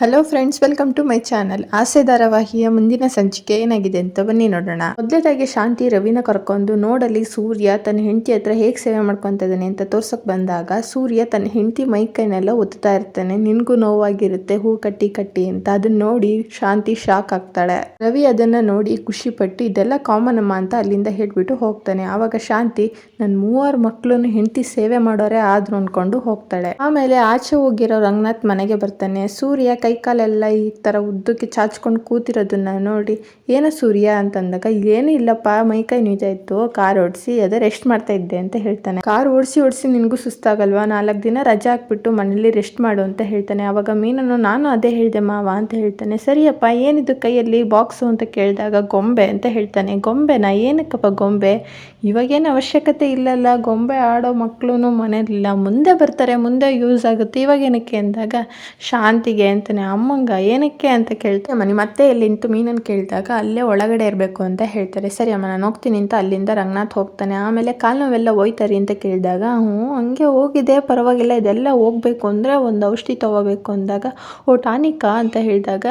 Hello friends welcome to my channel ಆಸೆ ಧಾರಾವಾಹಿಯ ಮುಂದಿನ ಸಂಚಿಕೆ ಏನಾಗಿದೆ ಅಂತ ಬನ್ನಿ ನೋಡೋಣ. ಮೊದಲೇದಾಗಿ ಶಾಂತಿ ರವಿನ ಕರ್ಕೊಂಡು ನೋಡಲಿ, ಸೂರ್ಯ ತನ್ನ ಹೆಂಡತಿ ಹತ್ರ ಹೇಗೆ ಸೇವೆ ಮಾಡ್ಕೊಂತ ಇದ್ದಾನೆ ಅಂತ ತೋರ್ಸಕ್ ಬಂದಾಗ ಸೂರ್ಯ ತನ್ನ ಹೆಂಡತಿ ಮೈ ಕೈನೆಲ್ಲ ಒತ್ತಾ ಇರ್ತಾನೆ. ನಿನ್ಗೂ ನೋವಾಗಿರುತ್ತೆ, ಹೂ ಕಟ್ಟಿ ಕಟ್ಟಿ ಅಂತ. ಅದನ್ನ ನೋಡಿ ಶಾಂತಿ ಶಾಕ್ ಆಗ್ತಾಳೆ. ರವಿ ಅದನ್ನ ನೋಡಿ ಖುಷಿ ಪಟ್ಟು ಇದೆಲ್ಲ ಕಾಮನ್ ಅಮ್ಮ ಅಂತ ಅಲ್ಲಿಂದ ಹೇಳ್ಬಿಟ್ಟು ಹೋಗ್ತಾನೆ. ಆವಾಗ ಶಾಂತಿ ನನ್ನ ಮೂವರು ಮಕ್ಕಳನ್ನು ಹೆಂಡತಿ ಸೇವೆ ಮಾಡೋರೆ ಆದ್ರು ಅನ್ಕೊಂಡು ಹೋಗ್ತಾಳೆ. ಆಮೇಲೆ ಆಚೆ ಹೋಗಿರೋ ರಂಗನಾಥ್ ಮನೆಗೆ ಬರ್ತಾನೆ. ಸೂರ್ಯ ಕೈ ಕಾಲೆಲ್ಲ ಈ ಥರ ಉದ್ದಕ್ಕೆ ಚಾಚ್ಕೊಂಡು ಕೂತಿರೋದನ್ನ ನೋಡಿ, ಏನೋ ಸೂರ್ಯ ಅಂತಂದಾಗ ಏನೂ ಇಲ್ಲಪ್ಪ, ಮೈ ಕೈ ನೋಯ್ತಾ ಇತ್ತು ಕಾರ್ ಓಡಿಸಿ ಅದೇ ರೆಸ್ಟ್ ಮಾಡ್ತಾ ಇದ್ದೆ ಅಂತ ಹೇಳ್ತಾನೆ. ಕಾರ್ ಓಡಿಸಿ ಓಡಿಸಿ ನಿನಗೂ ಸುಸ್ತಾಗಲ್ವಾ? ನಾಲ್ಕು ದಿನ ರಜೆ ಹಾಕ್ಬಿಟ್ಟು ಮನೇಲಿ ರೆಸ್ಟ್ ಮಾಡು ಅಂತ ಹೇಳ್ತಾನೆ. ಆವಾಗ ಮೀನನ್ನು, ನಾನು ಅದೇ ಹೇಳಿದೆ ಮಾವ ಅಂತ ಹೇಳ್ತಾನೆ. ಸರಿಯಪ್ಪ, ಏನಿದು ಕೈಯಲ್ಲಿ ಬಾಕ್ಸು ಅಂತ ಕೇಳಿದಾಗ ಗೊಂಬೆ ಅಂತ ಹೇಳ್ತಾನೆ. ಗೊಂಬೆನಾ? ಏನಕ್ಕಪ್ಪ ಗೊಂಬೆ? ಇವಾಗೇನು ಅವಶ್ಯಕತೆ ಇಲ್ಲಲ್ಲ, ಗೊಂಬೆ ಆಡೋ ಮಕ್ಕಳು ಮನೇಲಿಲ್ಲ ಮುಂದೆ ಬರ್ತಾರೆ, ಮುಂದೆ ಯೂಸ್ ಆಗುತ್ತೆ. ಇವಾಗ ಏನಕ್ಕೆ ಅಂದಾಗ, ಶಾಂತಿಗೆ ಅಂತಾನೆ ಅಮ್ಮಂಗ, ಏನಕ್ಕೆ ಅಂತ ಕೇಳ್ತಾ ಮನೆ ಮತ್ತೆ ಎಲ್ಲಿ ನಿಂತು ಮೀನನ್ನು ಕೇಳಿದಾಗ ಅಲ್ಲೇ ಒಳಗಡೆ ಇರಬೇಕು ಅಂತ ಹೇಳ್ತಾರೆ. ಸರಿ ಅಮ್ಮ, ನಾನು ಹೋಗ್ತೀನಿ ಅಂತ ಅಲ್ಲಿಂದ ರಂಗನಾಥ್ ಹೋಗ್ತಾನೆ. ಆಮೇಲೆ ಕಾಲು ನೋವೆಲ್ಲ ಹೋಯ್ತಾರಿ ಅಂತ ಕೇಳಿದಾಗ, ಹ್ಞೂ, ಹಂಗೆ ಹೋಗಿದೆ, ಪರವಾಗಿಲ್ಲ, ಇದೆಲ್ಲ ಹೋಗ್ಬೇಕು ಅಂದರೆ ಒಂದು ಔಷಧಿ ತೊಗೋಬೇಕು ಅಂದಾಗ, ಓ ಟಾನಿಕಾ ಅಂತ ಹೇಳಿದಾಗ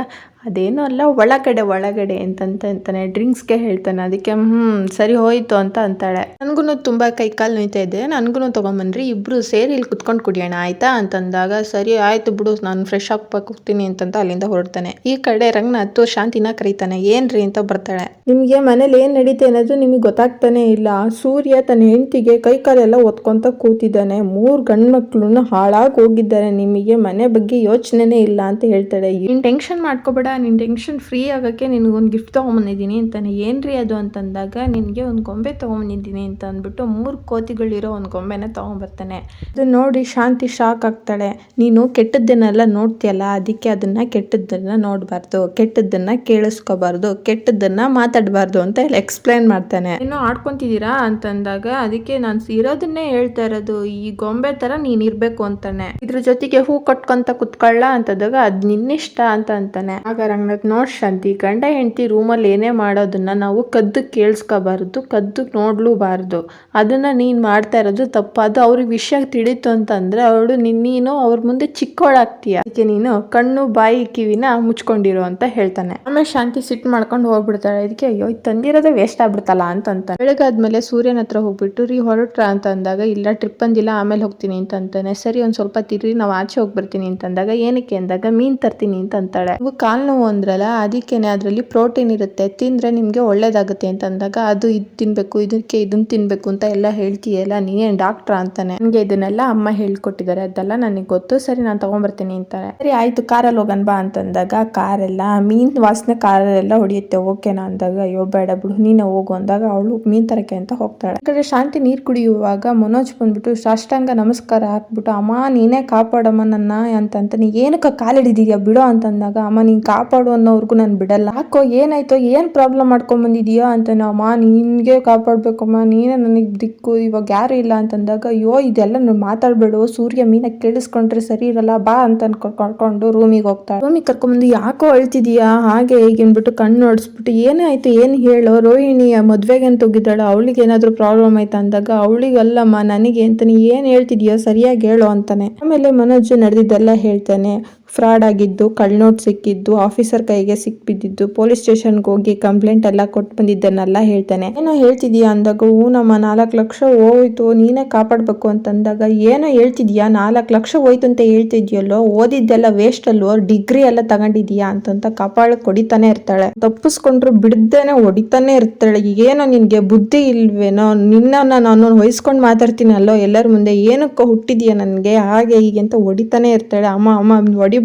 ಅದೇನೂ ಅಲ್ಲ, ಒಳಗಡೆ ಒಳಗಡೆ ಅಂತಂತ ಅಂತಾನೆ ಡ್ರಿಂಕ್ಸ್ಗೆ ಹೇಳ್ತಾನೆ. ಅದಕ್ಕೆ ಹ್ಞೂ ಸರಿ ಹೋಯ್ತು ಅಂತ ಅಂತಾಳೆ. ನನಗೂ ತುಂಬ ಕೈ ಕಾಲು ನೋಯ್ತಾ ಇದೆ. ನನಗೂ ತೊಗೊಂಬನ್ರಿ, ಇಬ್ರು ಸೇರಿ ಇಲ್ಲಿ ಕುತ್ಕೊಂಡು ಕುಡಿಯೋಣ, ಆಯ್ತಾ? ಅಂತಂದಾಗ, ಸರಿ, ಆಯ್ತು ಬಿಡು, ನಾನು ಫ್ರೆಶ್ ಆಗ್ಬೇಕು ಹೋಗ್ತೀನಿ ಅಂತಂತ ಅಲ್ಲಿಂದ ಹೊರಡ್ತಾನೆ. ಈ ಕಡೆ ರಂಗನಾಥ್ ಶಾಂತಿನ ಕರೀತಾನೆ, ಏನ್ರಿ? ಅಂತ ಬರ್ತಾಳೆ. ನಿಮಗೆ ಮನೇಲಿ ಏನು ನಡೀತೆ ಅನ್ನೋದು ನಿಮಗೆ ಗೊತ್ತಾಗ್ತಾನೆ ಇಲ್ಲ. ಸೂರ್ಯ ತನ್ನ ಹೆಂಡತಿಗೆ ಕೈ ಕಾಲೆಲ್ಲ ಒತ್ಕೊಂತ ಕೂತಿದ್ದಾನೆ. ಮೂರು ಗಂಡು ಹಾಳಾಗಿ ಹೋಗಿದ್ದಾರೆ. ನಿಮಗೆ ಮನೆ ಬಗ್ಗೆ ಯೋಚನೆನೇ ಇಲ್ಲ ಅಂತ ಹೇಳ್ತಾಳೆ. ಟೆನ್ಷನ್ ಮಾಡ್ಕೋಬೇಡ ನಿನ್ನ ಟೆನ್ಷನ್ ಫ್ರೀ ಆಗೋಕ್ಕೆ ನಿನಗೊಂದು ಗಿಫ್ಟ್ ತೊಗೊಂಬಂದಿದ್ದೀನಿ ಅಂತಾನೆ. ಏನ್ರಿ ಅದು ಅಂತಂದಾಗ, ನಿನಗೆ ಒಂದು ಗೊಂಬೆ ತೊಗೊಂಬಂದಿದ್ದೀನಿ ಅಂತ ಅಂದ್ಬಿಟ್ಟು ಮೂರು ಕೋತಿಗಳಿರೋ ಒಂದು ಗೊಂಬೆನ ತೊಗೊಂಬರ್ತಾನೆ. ಅದನ್ನ ನೋಡಿ ಶಾಂತಿ ಶಾಕ್ ಆಗ್ತಾಳೆ. ನೀನು ಕೆಟ್ಟದ್ದನ್ನೆಲ್ಲ ನೋಡ್ತೀಯಲ್ಲ, ಅದಕ್ಕೆ ಅದನ್ನ ಕೆಟ್ಟದ್ದನ್ನು ನೋಡಬಾರ್ದು, ಕೆಟ್ಟದ್ದನ್ನು ಕೇಳಿಸ್ಕೋಬಾರ್ದು, ಕೆಟ್ಟದ್ದನ್ನು ಮಾತಾಡಬಾರ್ದು ಅಂತ ಹೇಳಿ ಎಕ್ಸ್ಪ್ಲೈನ್ ಮಾಡ್ತಾನೆ. ಇನ್ನು ಆಡ್ಕೊಂತಿದ್ದೀರಾ ಅಂತಂದಾಗ, ಅದಕ್ಕೆ ನಾನು ಇರೋದನ್ನೇ ಹೇಳ್ತಾ ಇರೋದು, ಈ ಗೊಂಬೆ ತರ ನೀನು ಇರಬೇಕು ಅಂತಾನೆ. ಇದ್ರ ಜೊತೆಗೆ ಹೂ ಕಟ್ಕೊಂತ ಕುತ್ಕೊಳ್ಳ ಅಂತಂದಾಗ, ಅದು ನಿನ್ನಿಷ್ಟ ಅಂತ ಅಂತಾನೆ. ಆಗ ರಂಗನಾಥ್ ನೋಡ್ ಶಾಂತಿ ಗಂಡ ಹೆಂಡತಿ ರೂಮಲ್ಲಿ ಏನೇ ಮಾಡೋದನ್ನ ನಾವು ಕದ್ದು ಕೇಳಿಸ್ಕೋಬಾರ್ದು, ಕದ್ದು ನೋಡ್ಲೂಬಾರ್ದು. ಅದನ್ನ ನೀನು ಮಾಡ್ತಾ ಇರೋದು ತಪ್ಪು. ಅದು ಅವ್ರಿಗೆ ವಿಷಯ ತಿಳಿತು ಅಂತಂದ್ರೆ ಅವಳು ನೀನು ಅವ್ರ ಮುಂದೆ ಚಿಕ್ಕವಳಾಗ್ತೀಯ ಅದಕ್ಕೆ ನೀನು ಕಣ್ಣು, ಬಾಯಿ, ಕಿವಿನ ಮುಚ್ಕೊಂಡಿರು ಅಂತ ಹೇಳ್ತಾನೆ. ಆಮೇಲೆ ಶಾಂತಿ ಸಿಟ್ಟು ಮಾಡ್ಕೊಂಡು ಹೋಗ್ಬಿಡ್ತಾಳೆ. ಇದಕ್ಕೆ ಅಯ್ಯೋ ಇದು ತಂದಿರೋದೇ ವೇಸ್ಟ್ ಆಗ್ಬಿಡ್ತಲ್ಲ ಅಂತಂತ ಅಂತ ಬೆಳಗಾದ್ಮೇಲೆ ಸೂರ್ಯನ ಹತ್ರ ಹೋಗ್ಬಿಟ್ಟು, ರೀ ಹೊರಟ್ರ ಅಂತ ಅಂದಾಗ ಇಲ್ಲ ಟ್ರಿಪ್ ಅಂದಿಲ್ಲ ಆಮೇಲೆ ಹೋಗ್ತೀನಿ ಅಂತಂತಾನೆ. ಸರಿ, ಒಂದ್ ಸ್ವಲ್ಪ ತಿರ್ರಿ, ನಾವು ಆಚೆ ಹೋಗ್ಬಿಡ್ತೀನಿ ಅಂತಂದಾಗ, ಏನಕ್ಕೆ ಅಂದಾಗ, ಮೀನ್ ತರ್ತೀನಿ ಅಂತ ಅಂತಾಳೆ ಕಾಲು ಕಾಲ್ ನೋವು ಅಂದ್ರಲ್ಲ ಅದಕ್ಕೇನೆ ಅದರಲ್ಲಿ ಪ್ರೋಟೀನ್ ಇರುತ್ತೆ. ತಿಂದ್ರೆ ನಿಮಗೆ ಒಳ್ಳೇದಾಗುತ್ತೆ ಅಂತ ಅಂದಾಗ, ಅದು ಇದು ತಿನ್ಬೇಕು, ಇದಕ್ಕೆ ಇದನ್ನ ತಿನ್ಬೇಕು ಅಂತ ಎಲ್ಲ ಹೇಳ್ತೀಯಲ್ಲ ನೀನೇನು ಡಾಕ್ಟ್ರಾ ಅಂತಾನೆ. ನನಗೆ ಇದನ್ನೆಲ್ಲ ಅಮ್ಮ ಹೇಳ್ಕೊಟ್ಟಿದ್ದಾರೆ. ಅದೆಲ್ಲ ನನಗೆ ಗೊತ್ತು. ಸರಿ, ನಾನು ತೊಗೊಂಬರ್ತೀನಿ ಅಂತಾರೆ. ಸರಿ, ಆಯ್ತು. ಕಾರಲ್ಲಿ ಹೋಗೋಣ ಬಾ ಅಂತಂದಾಗ, ಕಾರೆಲ್ಲ, ಮೀನ್ ವಾಸನೆ ಕಾರಲ್ಲೆಲ್ಲ ಹೊಡಿಯುತ್ತೆ. ಓಕೆನಾ ಅಂದಾಗ, ಅಯ್ಯೋ, ಬೇಡ ಬಿಡು. ನೀನು ಹೋಗು ಅಂದಾಗ, ಅವಳು ಮೀನ್ ತರಕ್ಕೆ ಅಂತ ಹೋಗ್ತಾಳೆ. ಯಾಕಂದ್ರೆ ಶಾಂತಿ ನೀರು ಕುಡಿಯುವಾಗ ಮನೋಜ್ ಬಂದ್ಬಿಟ್ಟು, ಸಾಷ್ಟಾಂಗ ನಮಸ್ಕಾರ ಹಾಕ್ಬಿಟ್ಟು, ಅಮ್ಮ, ನೀನೇ ಕಾಪಾಡಮ್ಮ ನನ್ನ ಅಂತಂತ ನೀ ಏನಕ್ಕ ಕಾಲಿಡಿದೀಯ? ಬಿಡೋ ಅಂತಂದಾಗ, ಅಮ್ಮ, ನೀನು ಅನ್ನೋರ್ಗು ನಾನು ಬಿಡಲ್ಲ. ಯಾಕೋ ಏನಾಯ್ತೋ, ಏನ್ ಪ್ರಾಬ್ಲಮ್ ಮಾಡ್ಕೊಂಬಂದಿದೀಯೋ ಅಂತ ಅಂತಾನೆ ಅಮ್ಮ ನಿನ್ಗೆ ಕಾಪಾಡ್ಬೇಕಮ್ಮ, ನೀನೇ ನನಗೆ ದಿಕ್ಕು, ಇವಾಗ ಯಾರು ಇಲ್ಲ ಅಂತಂದಾಗ, ಅಯ್ಯೋ, ಇದೆಲ್ಲ ನೀವು ಮಾತಾಡ್ಬೇಡು, ಸೂರ್ಯ ಮೀನ ಕೇಳಿಸ್ಕೊಂಡ್ರೆ ಸರಿ ಇರಲ್ಲ, ಬಾ ಅಂತ ಕರ್ಕೊಂಡು ರೂಮಿಗೆ ಹೋಗ್ತಾಳೆ. ರೂಮಿಗೆ ಕರ್ಕೊಂಡ್ಬಂದು ಯಾಕೋ ಅಳ್ತಿದೀಯಾ? ಹಾಗೆ ಹೀಗೆ ಅಂದ್ಬಿಟ್ಟು ಕಣ್ಣು ನೋಡಿಸ್ಬಿಟ್ಟು ಏನಾಯ್ತು ಏನು ಹೇಳು? ರೋಹಿಣಿ ಮದುವೆಗೆ ಅಂತ ಹೋಗಿದ್ದಾಳೆ ಅವಳಿಗೆ ಏನಾದ್ರು ಪ್ರಾಬ್ಲಮ್ ಆಯ್ತಾ ಅಂದಾಗ, ಅವಳಿಗಲ್ಲಮ್ಮ, ನನಗೆ ಅಂತ ನೀ ಏನ್ ಹೇಳ್ತಿದ್ಯೋ ಸರಿಯಾಗಿ ಹೇಳೋ ಅಂತಾನೆ. ಆಮೇಲೆ ಮನೋಜ್ ನಡೆದಿದ್ದೆಲ್ಲ ಹೇಳ್ತಾನೆ ಫ್ರಾಡ್ ಆಗಿದ್ದು, ಕಳ್ನೋಟ್ ಸಿಕ್ಕಿದ್ದು, ಆಫೀಸರ್ ಕೈಗೆ ಸಿಕ್ಬಿದ್ದಿದ್ದು ಪೊಲೀಸ್ ಸ್ಟೇಷನ್ಗೆ ಹೋಗಿ ಕಂಪ್ಲೇಂಟ್ ಎಲ್ಲ ಕೊಟ್ಟು ಬಂದಿದ್ದನ್ನೆಲ್ಲ ಹೇಳ್ತಾನೆ. ಏನೋ ಹೇಳ್ತಿದ್ಯಾ ಅಂದಾಗ ಹ್ಞೂ ನಮ್ಮ ನಾಲ್ಕು ಲಕ್ಷ ಹೋಯ್ತು, ನೀನೇ ಕಾಪಾಡ್ಬೇಕು ಅಂತಂದಾಗ, ಏನೋ ಹೇಳ್ತಿದ್ಯಾ ನಾಲ್ಕು ಲಕ್ಷ ಹೋಯ್ತು ಅಂತ ಹೇಳ್ತಿದ್ಯಲ್ಲೋ ಓದಿದ್ದೆಲ್ಲ ವೇಸ್ಟ್ ಅಲ್ವೋ ಡಿಗ್ರಿ ಎಲ್ಲ ತಗೊಂಡಿದ್ಯಾ ಅಂತಂತ ಕಪಾಳಕ್ಕೆ ಕೊಡಿತಾನೆ ಇರ್ತಾಳೆ. ತಪ್ಪಿಸ್ಕೊಂಡ್ರು ಬಿಡ್ದೇನೆ ಹೊಡಿತಾನೆ ಇರ್ತಾಳೆ. ಏನೋ ನಿನ್ಗೆ ಬುದ್ಧಿ ಇಲ್ವೇನೋ ನಿನ್ನ ನಾನು ವಹಿಸ್ಕೊಂಡು ಮಾತಾಡ್ತೀನಲ್ಲೋ, ಎಲ್ಲರ ಮುಂದೆ, ಏನಕ್ಕೆ ಹುಟ್ಟಿದ್ಯಾ ನನಗೆ, ಹಾಗೆ ಹೀಗೆ ಅಂತ ಹೊಡಿತಾನೆ ಇರ್ತಾಳೆ. ಅಮ್ಮ ಅಮ್ಮ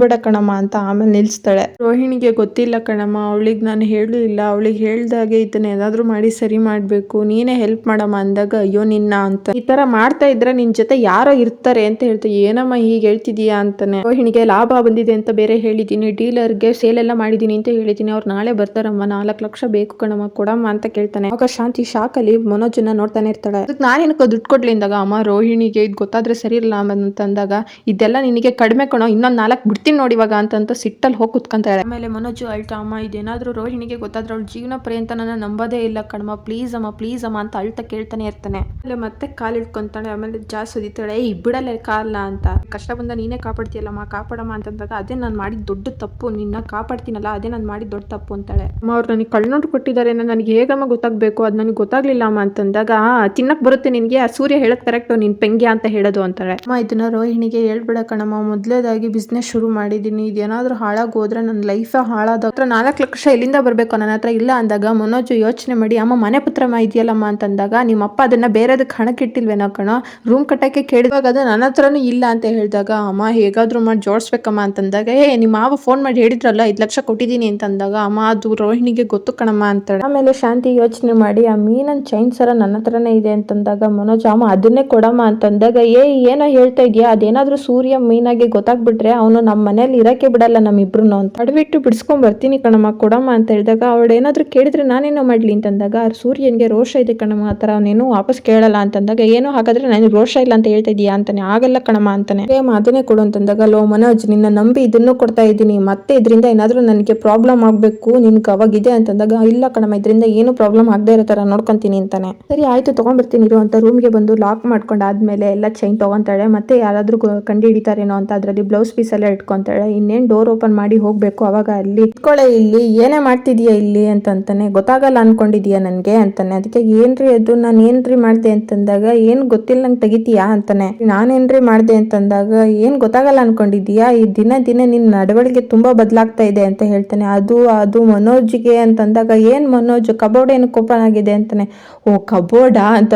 ಹೊಡಿಬೇಡ ಕಣಮ್ಮ ಅಂತ ಆಮೇಲೆ ನಿಲ್ಸ್ತಾಳೆ. ರೋಹಿಣಿಗೆ ಗೊತ್ತಿಲ್ಲ ಕಣಮ್ಮ, ಅವಳಿಗೆ ನಾನು ಹೇಳಲಿಲ್ಲ. ಅವಳಿಗೆ ಹೇಳ್ದಾಗೆ ಇದನ್ನ ಏನಾದ್ರೂ ಮಾಡಿ ಸರಿ ಮಾಡಬೇಕು. ನೀನೇ ಹೆಲ್ಪ್ ಮಾಡಮ್ಮ ಅಂದಾಗ, ಅಯ್ಯೋ, ನಿನ್ನ ಅಂತ. ಈ ತರ ಮಾಡ್ತಾ ಇದ್ರೆ ನಿನ್ ಜೊತೆ ಯಾರೋ ಇರ್ತಾರೆ ಅಂತ ಹೇಳ್ತಾ ಏನಮ್ಮ ಹೀಗೆ ಹೇಳ್ತಿದೀಯಾ ಅಂತಾನೆ. ರೋಹಿಣಿಗೆ ಲಾಭ ಬಂದಿದೆ ಅಂತ ಬೇರೆ ಹೇಳಿದ್ದೀನಿ. ಡೀಲರ್ಗೆ ಸೇಲ್ ಎಲ್ಲ ಮಾಡಿದೀನಿ ಅಂತ ಹೇಳಿದೀನಿ ಅವ್ರು ನಾಳೆ ಬರ್ತಾರಮ್ಮ. ನಾಲ್ಕು ಲಕ್ಷ ಬೇಕು ಕಣಮ್ಮ. ಕೊಡಮ್ಮ ಅಂತ ಕೇಳ್ತಾನೆ. ಆಗ ಶಾಂತಿ ಶಾಕಲ್ಲಿ ಮನೋಜನ್ನ ನೋಡ್ತಾನೆ ಇರ್ತಾಳೆ. ಅದಕ್ಕೆ ನಾನೇನಕ್ಕೋ ದುಡ್ಡು ಕೊಡ್ಲಿ ಅಂದಾಗ, ಅಮ್ಮ, ರೋಹಿಣಿಗೆ ಇದು ಗೊತ್ತಾದ್ರೆ ಸರಿ ಇರಲ್ಲ ಅಂತಂದಾಗ ಇದೆಲ್ಲ ನಿನಗೆ ಕಡಿಮೆ ಕಣೋ. ಇನ್ನೊಂದು ನಾಲ್ಕು ಬಿಡ್ತೀನಿ ಬರ್ತೀನಿ ನೋಡಿ ಇವಾಗ ಅಂತಂತ ಸಿಟ್ಟಲ್ಲಿ ಹೋಗಿ ಕುತ್ಕೊಂತಾರೆ ಆಮೇಲೆ ಮನೋಜು ಅಳ್ತಾ ಅಮ್ಮ ಇದೇನಾದ್ರೂ ರೋಹಿಣಿಗೆ ಗೊತ್ತಾದ್ರೆ ಅವಳು ಜೀವನ ಪರ್ಯಂತ ನನ್ನ ನಂಬೋದೇ ಇಲ್ಲ ಕಣಮ್ಮ ಪ್ಲೀಸ್ ಅಮ್ಮ ಪ್ಲೀಸ್ ಅಮ್ಮ ಅಂತ ಅಳ್ತಾ ಕೇಳ್ತಾನೆ ಇರ್ತಾನೆ. ಆಮೇಲೆ ಮತ್ತೆ ಕಾಲು ಇಟ್ಕೊಂತಾಳೆ ಆಮೇಲೆ ಜಾಸ್ತಿ ಸುದಿತಾಳೆ. ಏ ಬಿಡಲ್ಲ ಕಾಲ ಅಂತ. ಕಷ್ಟ ಬಂದ ನೀನೇ ಕಾಪಾಡ್ತೀಯಲ್ಲಮ್ಮ ಕಾಪಾಡಮ್ಮ ಅಂತಂದಾಗ ಅದೇ ನಾನು ಮಾಡಿದ ದೊಡ್ಡ ತಪ್ಪು. ನಿನ್ನ ಕಾಪಾಡ್ತೀನಲ್ಲ ಅದೇ ನಾನು ಮಾಡಿದ ದೊಡ್ಡ ತಪ್ಪು ಅಂತಾಳೆ. ಅಮ್ಮ ಅವ್ರು ನನಗೆ ಕಳ್ನೋಟ್ ಕೊಟ್ಟಿದ್ದಾರೆ. ನನಗೆ ಹೇಗಮ್ಮ ಗೊತ್ತಾಗಬೇಕು? ಅದು ನನಗೆ ಗೊತ್ತಾಗ್ಲಿಲ್ಲ ಅಮ್ಮ ಅಂತಂದಾಗ "ಆ, ತಿನ್ನಕ್ ಬರುತ್ತೆ ನಿನಗೆ. ಆ ಸೂರ್ಯ ಹೇಳಕ್ ಕರೆಕ್ಟ್. ನೀನ್ ಪೆಂಗ್ಯ ಅಂತ ಹೇಳೋದು ಅಂತಾಳೆ. ಅಮ್ಮ ಇದನ್ನ ರೋಹಿಣಿಗೆ ಹೇಳ್ಬಿಡ ಕಣಮ್ಮ. ಮೊದಲೇದಾಗಿ ಬಿಸ್ನೆಸ್ ಶುರು ಮಾಡಿದ್ದೀನಿ, ಇದೇನಾದರೂ ಹಾಳಾಗಿ ಹೋದ್ರೆ ನನ್ನ ಲೈಫೇ ಹಾಳಾದ ಹತ್ರ ನಾಲ್ಕು ಲಕ್ಷ ಎಲ್ಲಿಂದ ಬರಬೇಕು ನನ್ನ ಹತ್ರ ಇಲ್ಲ ಅಂದಾಗ ಮನೋಜು ಯೋಚನೆ ಮಾಡಿ, ಅಮ್ಮ, ಮನೆ ಪತ್ರಮ್ಮ ಇದೆಯಲ್ಲಮ್ಮ ಅಂತಂದಾಗ, ನಿಮ್ಮ ಅಪ್ಪ ಅದನ್ನ ಬೇರೆದಕ್ಕೆ ಹಣಕ್ಕೆ ಇಟ್ಟಿಲ್ವೇನೋ ಕಣೋ ರೂಮ್ ಕಟ್ಟಕ್ಕೆ ಕೇಳಿದಾಗ ಅದು ನನ್ನ ಹತ್ರನೂ ಇಲ್ಲ ಅಂತ ಹೇಳಿದಾಗ, ಅಮ್ಮ, ಹೇಗಾದರೂ ಮಾಡಿ ಜೋಡಿಸ್ಬೇಕಮ್ಮ? ಅಂತಂದಾಗ, ಏ, ನಿಮ್ಮ ಮಾವ ಫೋನ್ ಮಾಡಿ ಹೇಳಿದ್ರಲ್ಲ, ಐದು ಲಕ್ಷ ಕೊಟ್ಟಿದ್ದೀನಿ ಅಂತಂದಾಗ, ಅಮ್ಮ, ಅದು ರೋಹಿಣಿಗೆ ಗೊತ್ತು ಕಣಮ್ಮ ಅಂತಾಳೆ. ಆಮೇಲೆ ಶಾಂತಿ ಯೋಚನೆ ಮಾಡಿ, ಆ ಮೀನನ್ ಚೈನ್ ಸರ ನನ್ನ ಹತ್ರನೇ ಇದೆ ಅಂತಂದಾಗ, ಮನೋಜ್, ಅಮ್ಮ, ಅದನ್ನೇ ಕೊಡಮ್ಮ ಅಂತಂದಾಗ, ಏ, ಏನೋ ಹೇಳ್ತಾ ಇದೆಯಾ? ಅದೇನಾದ್ರೂ ಸೂರ್ಯ ಮೀನಾಗೆ ಗೊತ್ತಾಗ್ಬಿಟ್ರೆ ಅವನು ನಮ್ಮ ಮನೇಲಿ ಇರಕ್ಕೆ ಬಿಡಲ್ಲ ನಮ್ಮಿಬ್ರು ಅಂತ. ಅಡ್ಬಿಟ್ಟು ಬಿಡಿಸ್ಕೊಂಡ್ ಬರ್ತೀನಿ ಕಣಮ್ಮ, ಕೊಡಮ್ಮ ಅಂತ ಹೇಳಿದಾಗ ಅವಳು ಏನಾದ್ರು ಕೇಳಿದ್ರೆ ನಾನೇನೋ ಮಾಡ್ಲಿ ಅಂತಂದಾಗ ಅವ್ರ ಸೂರ್ಯನ್ಗೆ ರೋಷ ಇದೆ ಕಣಮ್ಮ, ಆ ಥರ ಅವನೇನು ವಾಪಸ್ ಕೇಳಲ್ಲ ಅಂತಂದಾಗ, ಏನೋ ಹಾಗಾದ್ರೆ ನನಗೆ ರೋಷ ಇಲ್ಲ ಅಂತ ಹೇಳ್ತಾ ಇದೀಯಾ? ಅಂತಾನೆ. ಆಗಲ್ಲ ಕಣಮ್ಮ ಅಂತಾನೆ. ಏ ಅದನ್ನೇ ಕೊಡು ಅಂತಂದಾಗ, ಲೋ, ಮನೋಜ್, ನಿನ್ನ ನಂಬಿ ಇದನ್ನು ಕೊಡ್ತಾ ಇದ್ದೀನಿ. ಮತ್ತೆ ಇದರಿಂದ ಏನಾದ್ರೂ ನನಗೆ ಪ್ರಾಬ್ಲಮ್ ಆಗ್ಬೇಕು, ನಿನ್ಗೆ ಅವಾಗ ಇದೆ ಅಂತಂದಾಗ, ಇಲ್ಲ ಕಣಮ್ಮ, ಇದರಿಂದ ಏನು ಪ್ರಾಬ್ಲಮ್ ಆಗದೆ ಇರೋ ತರ ನೋಡ್ಕೊಂತೀನಿ ಅಂತಾನೆ. ಸರಿ, ಆಯ್ತು, ತಗೊಂಡ್ಬರ್ತೀನಿ ಇರೋ ಅಂತ ರೂಮ್ಗೆ ಬಂದು ಲಾಕ್ ಮಾಡ್ಕೊಂಡಾದ್ಮೇಲೆ ಎಲ್ಲ ಚೈನ್ ತಗೊಂತಾಳೆ. ಮತ್ತೆ ಯಾರಾದ್ರೂ ಕಂಡು ಹಿಡಿತಾರೇನೋ ಅಂತ ಅದರಲ್ಲಿ ಬ್ಲೌಸ್ ಪೀಸ್ ಎಲ್ಲ ಇಟ್ಕೊಂತಾಳೆ ಇನ್ನೇನ್ ಡೋರ್ ಓಪನ್ ಮಾಡಿ ಹೋಗ್ಬೇಕು, ಅವಾಗ ಅಲ್ಲಿ ಇಟ್ಕೊಳ್ಳೆ ಇಲ್ಲಿ, ಏನೇ ಮಾಡ್ತಿದೀಯ ಇಲ್ಲಿ ಅಂತಂತಾನೆ, ಗೊತ್ತಾಗಲ್ಲ ಅನ್ಕೊಂಡಿದೀಯ ನನ್ಗೆ ಅಂತಾನೆ. ಅದಕ್ಕೆ, ಏನ್ರಿ ಅದು? ನಾನು ಏನ್ರಿ ಮಾಡ್ದೆ ಅಂತಂದಾಗ, ಏನ್ ಗೊತ್ತಿಲ್ಲ, ನಂಗೆ ತೆಗಿತೀಯಾ ಅಂತಾನೆ. ನಾನೇನ್ರಿ ಮಾಡ್ದೆ ಅಂತಂದಾಗ, ಏನ್ ಗೊತ್ತಾಗಲ್ಲ ಅನ್ಕೊಂಡಿದೀಯಾ? ಈ ದಿನ ದಿನ ನಿನ್ ನಡವಳಿಕೆ ತುಂಬಾ ಬದಲಾಗ್ತಾ ಇದೆ ಅಂತ ಹೇಳ್ತಾನೆ. ಅದು ಅದು ಮನೋಜ್ಗೆ ಅಂತಂದಾಗ, ಏನ್ ಮನೋಜ್, ಕಬೋರ್ಡ್ ಏನಕ್ಕೆ ಓಪನ್ ಆಗಿದೆ ಅಂತಾನೆ. ಓ, ಕಬೋರ್ಡಾ ಅಂತ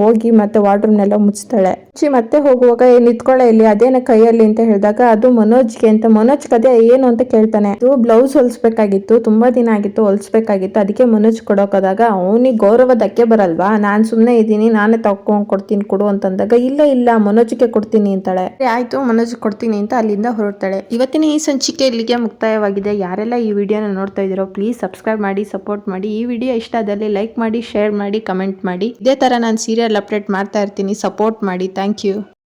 ಹೋಗಿ ಮತ್ತೆ ವಾರ್ಡ್ರೂಮ್ನೆಲ್ಲ ಮುಚ್ತಾಳೆ. ಮುಚ್ಚಿ ಮತ್ತೆ ಹೋಗುವಾಗ ಏನ್ ನಿಂತ್ಕೊಳ್ಳೆ ಇಲ್ಲಿ, ಅದೇನ ಕೈಯಲ್ಲಿ ಅಂತ ಹೇಳಿದಾಗ, ಅದು ಮನೋಜ್ಗೆ ಅಂತ, ಮನೋಜ್ ಕದೆ ಏನು ಅಂತ ಕೇಳ್ತಾನೆ. ಅದು ಬ್ಲೌಸ್ ಹೊಲ್ಸ್ಬೇಕಾಗಿತ್ತು, ತುಂಬಾ ದಿನ ಆಗಿತ್ತು, ಹೊಲ್ಸ್ಬೇಕಾಗಿತ್ತು. ಅದಕ್ಕೆ ಮನೋಜ್ ಕೊಡೋಕೋದಾಗ, ಅವನಿಗೆ ಗೌರವ ಧಕ್ಕೆ ಬರಲ್ವಾ? ನಾನ್ ಸುಮ್ನೆ ಇದ್ದೀನಿ, ನಾನೇ ತಕೊಂಡ್ ಕೊಡ್ತೀನಿ ಕೊಡು ಅಂತಂದಾಗ, ಇಲ್ಲ ಇಲ್ಲ, ಮನೋಜ್ಗೆ ಕೊಡ್ತೀನಿ ಅಂತಾಳೆ. ಆಯ್ತು, ಮನೋಜ್ ಕೊಡ್ತೀನಿ ಅಂತ ಅಲ್ಲಿಂದ ಹೊರಡ್ತಾಳೆ. ಇವತ್ತಿನ ಈ ಸಂಚಿಕೆ ಇಲ್ಲಿಗೆ ಮುಕ್ತಾಯವಾಗಿದೆ. ಯಾರೆಲ್ಲ ಈ ವಿಡಿಯೋನ ನೋಡ್ತಾ ಇದ್ದೀರೋ ಪ್ಲೀಸ್ ಸಬ್ಸ್ಕ್ರೈಬ್ ಮಾಡಿ ಸಪೋರ್ಟ್ ಮಾಡಿ. ಈ ವಿಡಿಯೋ ಇಷ್ಟ ಆದಲ್ಲಿ ಲೈಕ್ ಮಾಡಿ ಶೇರ್ ಮಾಡಿ ಕಮೆಂಟ್ ಮಾಡಿ. ಇದೇ ತರ ನಾನು ಸೀರಿಯಲ್ ಅಪ್ಡೇಟ್ ಮಾಡ್ತಾ ಇರ್ತೀನಿ. ಸಪೋರ್ಟ್ ಮಾಡಿ. Thank you